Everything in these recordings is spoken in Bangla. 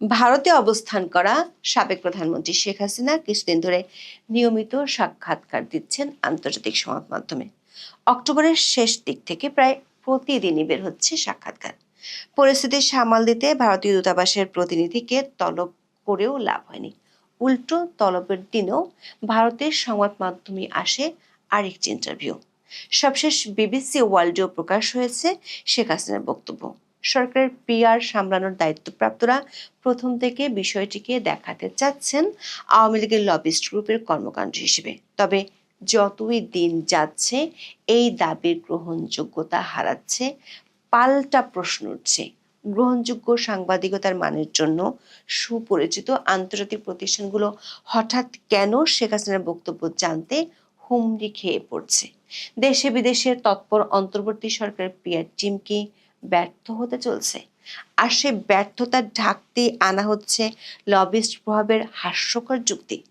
ভারতে অবস্থান করা সাবেক প্রধানমন্ত্রী শেখ হাসিনা কিছুদিন ধরে নিয়মিত সাক্ষাৎকার দিচ্ছেন আন্তর্জাতিক সংবাদ মাধ্যমে। অক্টোবরের শেষ দিক থেকে প্রায় প্রতিদিনই বের হচ্ছে সাক্ষাৎকার। পরিস্থিতি সামাল দিতে ভারতীয় দূতাবাসের প্রতিনিধিকে তলব করেও লাভ হয়নি। উল্টো তলবের দিনেও ভারতের সংবাদ মাধ্যমে আসে আরেকটি ইন্টারভিউ সবশেষ বিবিসি ওয়ার্ল্ডেও প্রকাশ হয়েছে শেখ হাসিনার বক্তব্য। সরকারের পিআর সামলানোর দায়িত্বপ্রাপ্তরা প্রথম থেকে বিষয়টিকে দেখাতে চাচ্ছেন আওয়ামী লীগের লবিস্ট গ্রুপের কর্মকাণ্ড হিসেবে। তবে যতই দিন যাচ্ছে, এই দাবির গ্রহণযোগ্যতা হারাচ্ছে, পাল্টা প্রশ্ন উঠছে। গ্রহণযোগ্য সাংবাদিকতার মানের জন্য সুপরিচিত আন্তর্জাতিক প্রতিষ্ঠানগুলো হঠাৎ কেন শেখ হাসিনার বক্তব্য জানতে হুমড়ি খেয়ে পড়ছে? দেশে বিদেশের তৎপর অন্তর্বর্তী সরকারের পিআর টিম কি ব্যর্থ হতে চলছে। আর সে ব্যর্থতা ঢাকতে আনা হচ্ছে লবিস্ট প্রভাবের হাস্যকর যুক্তি।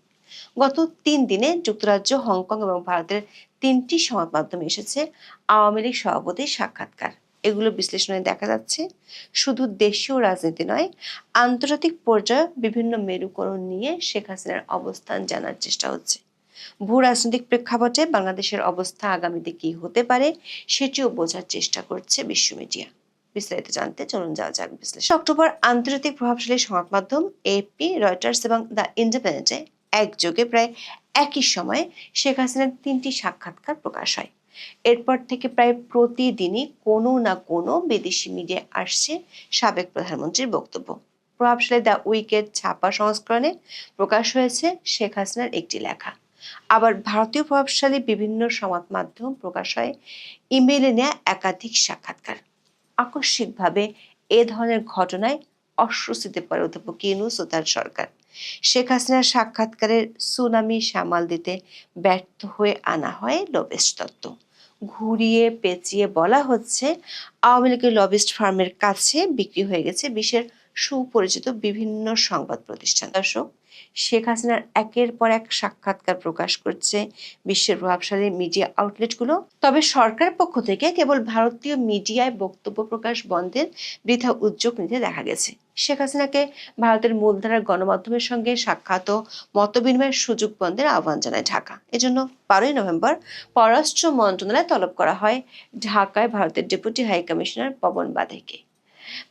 গত তিন দিনে যুক্তরাজ্য, হংকং এবং ভারতের তিনটি সংবাদ মাধ্যমে এসেছে আওয়ামী লীগ সভাপতির সাক্ষাৎকার। এগুলো বিশ্লেষণে দেখা যাচ্ছে শুধু দেশীয় রাজনীতি নয়, আন্তর্জাতিক পর্যায়ে বিভিন্ন মেরুকরণ নিয়ে শেখ হাসিনার অবস্থান জানার চেষ্টা হচ্ছে। ভূ রাজনৈতিক প্রেক্ষাপটে বাংলাদেশের অবস্থা আগামীতে কি হতে পারে, সেটিও বোঝার চেষ্টা করছে বিশ্ব মিডিয়া। বিস্তারিত জানতে চলুন যাওয়া যাক বিশ্লেষণ। অক্টোবর আন্তর্জাতিক প্রভাবশালী সংবাদ মাধ্যম এপি রয়টার্স এবং দ্য ইন্ডিপেন্ডেন্টে একযোগে প্রায় একই সময়ে শেখ হাসিনার তিনটি সাক্ষাৎকার প্রকাশ হয়। এরপর থেকে প্রায় প্রতিদিনই কোনো না কোনো বিদেশি মিডিয়ায় আসছে সাবেক প্রধানমন্ত্রীর বক্তব্য। প্রভাবশালী দ্য উইকেট ছাপা সংস্করণে প্রকাশ হয়েছে শেখ হাসিনার একটি লেখা। আবার ভারতীয় প্রভাবশালী বিভিন্ন সংবাদ মাধ্যম প্রকাশ হয় ইমেইলে নেওয়া একাধিক সাক্ষাৎকার। আকস্মিকভাবে এ ধরনের ঘটনায় অস্বস্তিতে পড়ে অধ্যাপক ইউনুস ও তার সরকার। শেখ হাসিনার সাক্ষাৎকারের সুনামি সামাল দিতে ব্যর্থ হয়ে আনা হয় লবেস্ট তত্ত্ব। ঘুরিয়ে পেঁচিয়ে বলা হচ্ছে, আওয়ামী লীগের লবিস্ট ফার্মের কাছে বিক্রি হয়ে গেছে বিশ্বের সুপরিচিত বিভিন্ন সংবাদ প্রতিষ্ঠান। দর্শক, শেখ হাসিনার একের পর এক সাক্ষাৎকার প্রকাশ করছে বিশ্বের প্রভাবশালী মিডিয়া আউটলেটগুলো তবে সরকার পক্ষ থেকে কেবল ভারতীয় মিডিয়ায় বক্তব্য প্রকাশ বন্ধের বৃথা উদ্যোগ নিতে দেখা গেছে। শেখ হাসিনাকে ভারতের মূলধারার গণমাধ্যমের সঙ্গে সাক্ষাৎ ও মতবিনিময়ের সুযোগ বন্ধের আহ্বান জানায় ঢাকা। এজন্য বারোই নভেম্বর পররাষ্ট্র মন্ত্রণালয় তলব করা হয় ঢাকায় ভারতের ডেপুটি হাই কমিশনার পবন বাধেকে।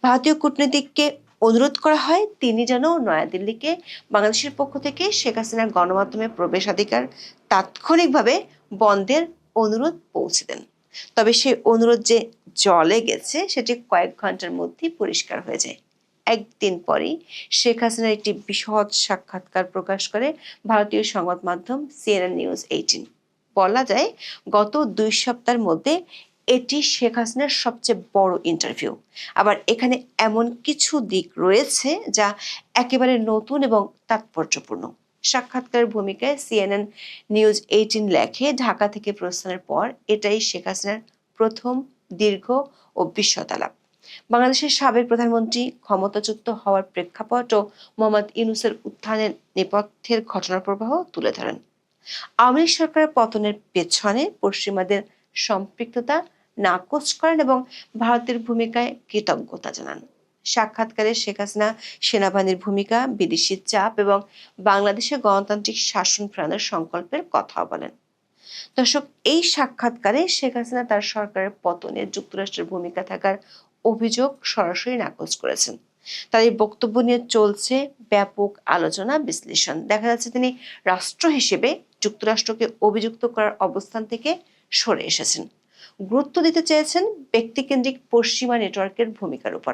ভারতীয় কূটনীতিককে অনুরোধ করা হয়, তিনি যেন নয়াদিল্লিকে, বাংলাদেশের পক্ষ থেকে শেখ হাসিনার গণমাধ্যমে প্রবেশাধিকার তাৎক্ষণিকভাবে বন্ধের অনুরোধ পৌঁছে দেন। তবে সেই অনুরোধ যে জলে গেছে, সেটি কয়েক ঘণ্টার মধ্যেই পরিষ্কার হয়ে যায়। একদিন পরেই শেখ হাসিনার একটি বিশদ সাক্ষাৎকার প্রকাশ করে ভারতীয় সংবাদ মাধ্যম সিএনএন নিউজ এইটিন। বলা যায়, গত দুই সপ্তাহের মধ্যে এটি শেখ হাসিনার সবচেয়ে বড় ইন্টারভিউ আবার এখানে এমন কিছু দিক রয়েছে যা একেবারে নতুন এবং তাৎপর্যপূর্ণ। সাক্ষাৎকারের ভূমিকায় সিএনএন নিউজ এইটিন লেখে, ঢাকা থেকে প্রস্থানের পর এটাই শেখ হাসিনার প্রথম দীর্ঘ ও বিশ্বতালাপ। বাংলাদেশের সাবেক প্রধানমন্ত্রী ক্ষমতাচ্যুত হওয়ার প্রেক্ষাপট ও মোহাম্মদ ইউনুসের উত্থানের নেপথ্যের ঘটনার প্রবাহ তুলে ধরেন। আওয়ামী সরকারের পতনের পেছনে পশ্চিমাদের সম্পৃক্ততা নাকচ করেন এবং ভারতের ভূমিকায় কৃতজ্ঞতা জানান। সাক্ষাৎকারে শেখ হাসিনা সেনাবাহিনীর ভূমিকা, বিদেশি চাপ এবং বাংলাদেশে গণতান্ত্রিক শাসন প্রাণের সংকল্পের কথা বলেন। দর্শক, এই সাক্ষাৎকারে শেখ হাসিনা তার সরকারের পতনে যুক্তরাষ্ট্রের ভূমিকা থাকার অভিযোগ সরাসরি নাকচ করেছেন। তার এই বক্তব্য নিয়ে চলছে ব্যাপক আলোচনা বিশ্লেষণ। দেখা যাচ্ছে তিনি রাষ্ট্র হিসেবে যুক্তরাষ্ট্রকে অভিযুক্ত করার অবস্থান থেকে সরে এসেছেন। গুরুত্ব দিতে চেয়েছেন ব্যক্তিকেন্দ্রিক পশ্চিমা নেটওয়ার্কের ভূমিকার উপর।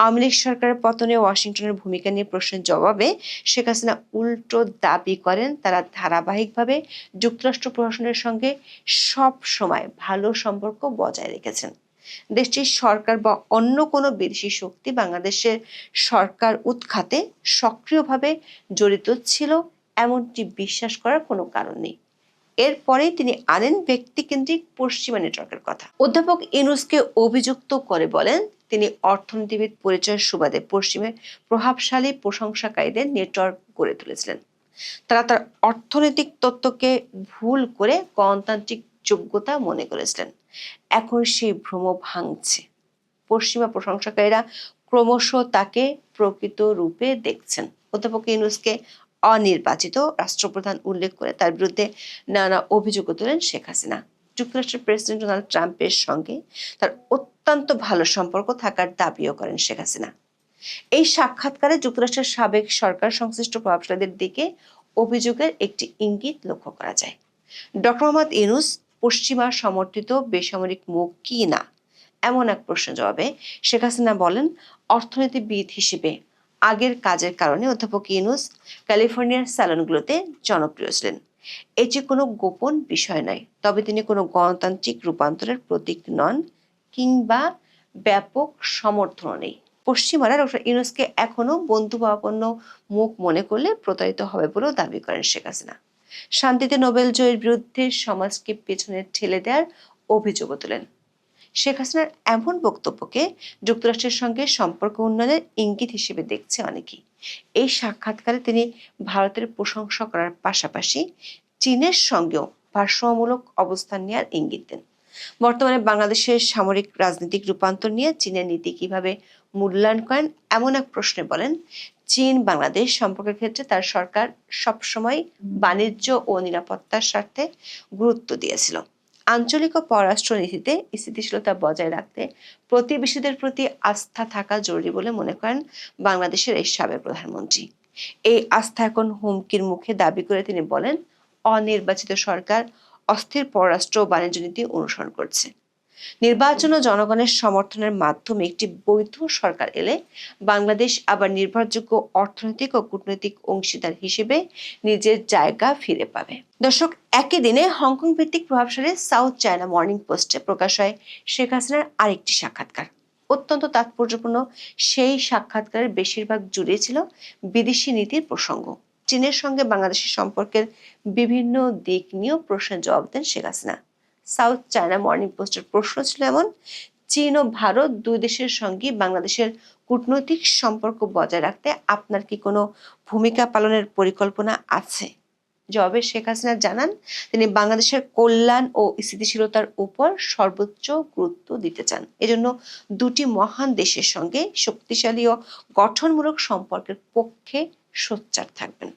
আওয়ামী লীগ সরকারের পতনে ওয়াশিংটনের ভূমিকা নিয়ে প্রশ্নের জবাবে শেখ হাসিনা উল্টো দাবি করেন, তারা ধারাবাহিকভাবে যুক্তরাষ্ট্র প্রশাসনের সঙ্গে সব সময় ভালো সম্পর্ক বজায় রেখেছেন। দেশটির সরকার বা অন্য কোনো বিদেশি শক্তি বাংলাদেশের সরকার উৎখাতে সক্রিয়ভাবে জড়িত ছিল, এমনটি বিশ্বাস করার কোনো কারণ নেই। এরপরেই তিনি আনেন ব্যক্তিকেন্দ্রিক পশ্চিমা নেটওয়ার্কের কথা। অধ্যাপক ইনুসকে অভিযুক্ত করে বলেন, তিনি অর্থনীতিবিদ পরিচয়ের সুবাদে পশ্চিমের প্রভাবশালী প্রশংসাকারীদের নেটওয়ার্ক গড়ে তুলেছিলেন। তারা তার অর্থনৈতিক তত্ত্বকে ভুল করে গণতান্ত্রিক যোগ্যতা মনে করেছিলেন। এখন সেই ভ্রম ভাঙছে। পশ্চিমা প্রশংসাকারীরা ক্রমশ তাকে প্রকৃত রূপে দেখছেন। অধ্যাপক ইউনুসকে অনির্বাচিত রাষ্ট্রপ্রধান উল্লেখ করে তার বিরুদ্ধে নানা অভিযোগও তোলেন শেখ হাসিনা। যুক্তরাষ্ট্রের প্রেসিডেন্ট ডোনাল্ড ট্রাম্পের সঙ্গে তার অত্যন্ত ভালো সম্পর্ক থাকার দাবিও করেন শেখ হাসিনা। এই সাক্ষাৎকারে যুক্তরাষ্ট্রের সাবেক সরকার সংশ্লিষ্ট প্রভাবশালীদের দিকে অভিযোগের একটি ইঙ্গিত লক্ষ্য করা যায়। ডক্টর মোহাম্মদ ইউনুস পশ্চিমা সমর্থিত বেসামরিক মুখ কি না? এমন এক প্রশ্নের জবাবে শেখ হাসিনা বলেন, অর্থনীতিবিদ হিসেবে আগের কাজের কারণে অধ্যাপক ইউনুস ক্যালিফোর্নিয়ার স্যালনগুলোতে জনপ্রিয় ছিলেন। এটি কোনো গোপন বিষয় নয়, তবে তিনি কোনো গণতান্ত্রিক রূপান্তরের প্রতীক নন কিংবা ব্যাপক সমর্থন নেই। পশ্চিমারা ডক্টর ইউনুসকে এখনও বন্ধুভাবাপন্ন মুখ মনে করলে প্রতারিত হবে বলেও দাবি করেন শেখ হাসিনা। শান্তিতে নোবেল জয়ের বিরুদ্ধে সমাজকে পেছনে ঠেলে দেওয়ার অভিযোগও তোলেন। শেখ হাসিনার এমন বক্তব্যকে যুক্তরাষ্ট্রের সঙ্গে সম্পর্ক উন্নয়নের ইঙ্গিত হিসেবে দেখছে অনেকেই। এই সাক্ষাৎকারে তিনি ভারতের প্রশংসা করার পাশাপাশি চীনের সঙ্গেও ভারসাম্যমূলক অবস্থান নেওয়ার ইঙ্গিত দেন। বর্তমানে বাংলাদেশের সামরিক রাজনৈতিক রূপান্তর নিয়ে চীনের নীতি কীভাবে মূল্যায়ন করেন, এমন এক প্রশ্নে বলেন, চীন বাংলাদেশ সম্পর্কের ক্ষেত্রে তার সরকার সবসময় বাণিজ্য ও নিরাপত্তার স্বার্থে গুরুত্ব দিয়েছিল। আঞ্চলিক ও পররাষ্ট্রনীতিতে স্থিতিশীলতা বজায় রাখতে প্রতিবেশীদের প্রতি আস্থা থাকা জরুরি বলে মনে করেন বাংলাদেশের এই সাবেক প্রধানমন্ত্রী। এই আস্থা এখন হুমকির মুখে দাবি করে তিনি বলেন, অনির্বাচিত সরকার অস্থির পররাষ্ট্র ও বাণিজ্য নীতি অনুসরণ করছে। নির্বাচন ও জনগণের সমর্থনের মাধ্যমে একটি বৈধ সরকার এলে বাংলাদেশ আবার নির্ভরযোগ্য অর্থনৈতিক ও কূটনৈতিক অংশীদার হিসেবে নিজের জায়গা ফিরে পাবে। দর্শক, একই দিনে হংকং ভিত্তিক প্রভাবশালী সাউথ চায়না মর্নিং পোস্টে প্রকাশ হয় শেখ হাসিনার আরেকটি সাক্ষাৎকার। অত্যন্ত তাৎপর্যপূর্ণ সেই সাক্ষাৎকারের বেশিরভাগ জুড়ে ছিল বিদেশি নীতির প্রসঙ্গ। চীনের সঙ্গে বাংলাদেশের সম্পর্কের বিভিন্ন দিক নিয়েও প্রশ্নের জবাব দেন Sheikh Hasina. South China Morning পোস্টের প্রশ্ন ছিল এমন, চীন ও ভারত দুই দেশের সঙ্গে বাংলাদেশের কূটনৈতিক সম্পর্ক বজায় রাখতে আপনার কি কোনো ভূমিকা পালনের পরিকল্পনা আছে? জবাবে শেখ হাসিনা জানান, তিনি বাংলাদেশের কল্যাণ ও স্থিতিশীলতার উপর সর্বোচ্চ গুরুত্ব দিতে চান। এজন্য দুটি মহান দেশের সঙ্গে শক্তিশালী ও গঠনমূলক সম্পর্কের পক্ষে সোচ্চার থাকবেন।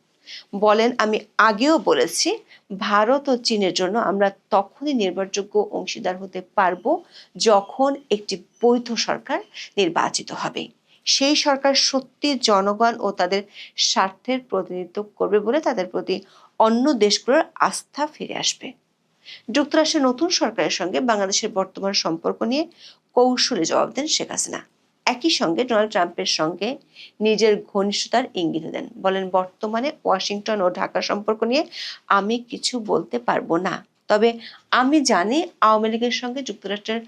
বলেন, আমি আগেও বলেছি, ভারত ও চীনের জন্য আমরা তখনই নির্ভরযোগ্য অংশীদার হতে পারব যখন একটি বৈধ সরকার নির্বাচিত হবে। সেই সরকার সত্যি জনগণ ও তাদের স্বার্থের প্রতিনিধিত্ব করবে বলে তাদের প্রতি অন্য দেশগুলোর আস্থা ফিরে আসবে। যুক্তরাষ্ট্রের নতুন সরকারের সঙ্গে বাংলাদেশের বর্তমান সম্পর্ক নিয়ে কৌশলে জবাব দেন শেখ হাসিনা। একই সঙ্গে ডোনাল্ড ট্রাম্পের সঙ্গে নিজের ঘনিষ্ঠতার ইঙ্গিত দেন। বলেন, বর্তমানে ওয়াশিংটন ও ঢাকা সম্পর্ক নিয়ে আমি কিছু বলতে পারব না। তবে আমি জানি আওয়ামী লীগের সঙ্গে যুক্তরাষ্ট্রের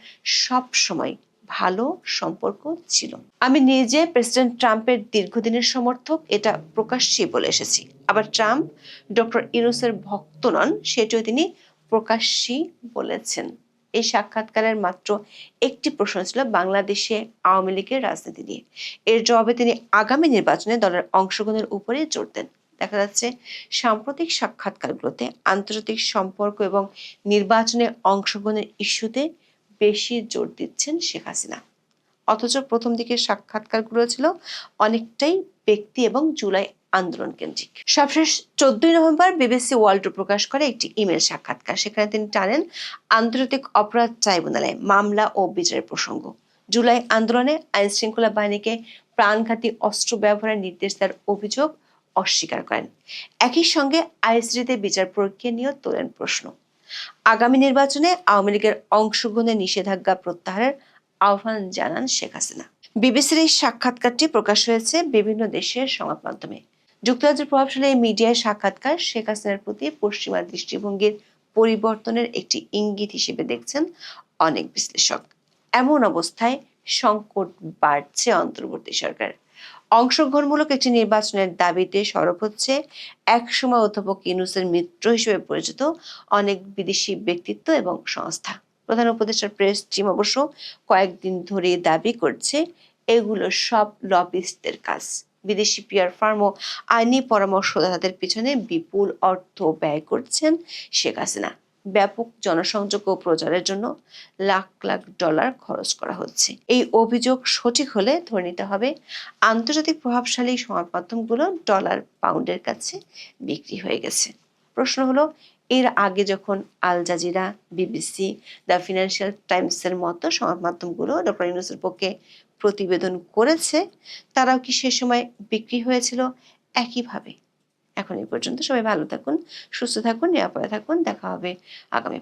সব সময় ভালো সম্পর্ক ছিল। আমি নিজে প্রেসিডেন্ট ট্রাম্পের দীর্ঘদিনের সমর্থক, এটা প্রকাশ্যে বলে এসেছি। আবার ট্রাম্প ডক্টর ইউনুসের ভক্ত নন, সেটিও তিনি প্রকাশ্যেই বলেছেন। এই সাক্ষাৎকারের মাত্র একটি প্রশ্ন ছিল বাংলাদেশে আওয়ামী লীগের রাজনীতি নিয়ে। এর জবাবে তিনি আগামী নির্বাচনে দলের অংশগ্রহণের উপরে জোর দেন। দেখা যাচ্ছে, সাম্প্রতিক সাক্ষাৎকারগুলোতে আন্তর্জাতিক সম্পর্ক এবং নির্বাচনে অংশগ্রহণের ইস্যুতে বেশি জোর দিচ্ছেন শেখ হাসিনা। অথচ প্রথম দিকের সাক্ষাৎকারগুলো ছিল অনেকটাই ব্যক্তি এবং জুলাই আন্দোলন কেন্দ্রিক। সবশেষ চোদ্দই নভেম্বর বিবিসি ওয়ার্ল্ড প্রকাশ করে একটি ইমেল সাক্ষাৎকার। সেখানে তিনি টানেন আন্তর্জাতিক অপরাধ ট্রাইব্যুনালে মামলা ও বিচারের প্রসঙ্গ। জুলাই আন্দোলনে আইন শৃঙ্খলা বাহিনীকে প্রাণঘাতী অস্ত্র ব্যবহারের নির্দেশ দেওয়ার অভিযোগ অস্বীকার করেন। একই সঙ্গে আইএসডিতে বিচার প্রক্রিয়া নিয়েও তোলেন প্রশ্ন। আগামী নির্বাচনে আওয়ামী লীগের অংশগ্রহণের নিষেধাজ্ঞা প্রত্যাহারের আহ্বান জানান শেখ হাসিনা। বিবিসির এই সাক্ষাৎকারটি প্রকাশ হয়েছে বিভিন্ন দেশের সংবাদ মাধ্যমে যুক্তরাজ্যের প্রভাবশালী মিডিয়ায় সাক্ষাৎকার শেখ হাসিনার প্রতি পশ্চিমা দৃষ্টিভঙ্গির পরিবর্তনের একটি ইঙ্গিত হিসেবে দেখছেন অনেক বিশ্লেষক। এমন অবস্থায় সংকট বাড়ছে অন্তর্বর্তী সরকার অংশগ্রহণমূলক একটি নির্বাচনের দাবিতে সরব হচ্ছে একসময় অধ্যাপক ইউনুসের মিত্র হিসেবে পরিচিত অনেক বিদেশি ব্যক্তিত্ব এবং সংস্থা। প্রধান উপদেষ্টার প্রেস টিম অবশ্য কয়েকদিন ধরে দাবি করছে, এগুলো সব লবিস্টদের কাজ। বিদেশি পিয়ার ফার্ম ও আইনি পরামর্শদাতাদের পিছনে বিপুল অর্থ ব্যয় করছেন শেখ হাসিনা। ব্যাপক জনসংযোগ ও প্রচারের জন্য লাখ লাখ ডলার খরচ করা হচ্ছে। এই অভিযোগ সঠিক হলে ধরে নিতে হবে, আন্তর্জাতিক প্রভাবশালী সংবাদ মাধ্যমগুলো ডলার পাউন্ডের কাছে বিক্রি হয়ে গেছে। প্রশ্ন হলো, এর আগে যখন Al Jazeera, BBC, the Financial টাইমসের মতো সংবাদ মাধ্যমগুলো ডক্টর ইউনুসের পক্ষে প্রতিবেদন করেছে, তারাও কি সে সময় বিক্রি হয়েছিল? একইভাবে। এখন এই পর্যন্ত সবাই ভালো থাকুন, সুস্থ থাকুন, নিরাপদে থাকুন, দেখা হবে আগামী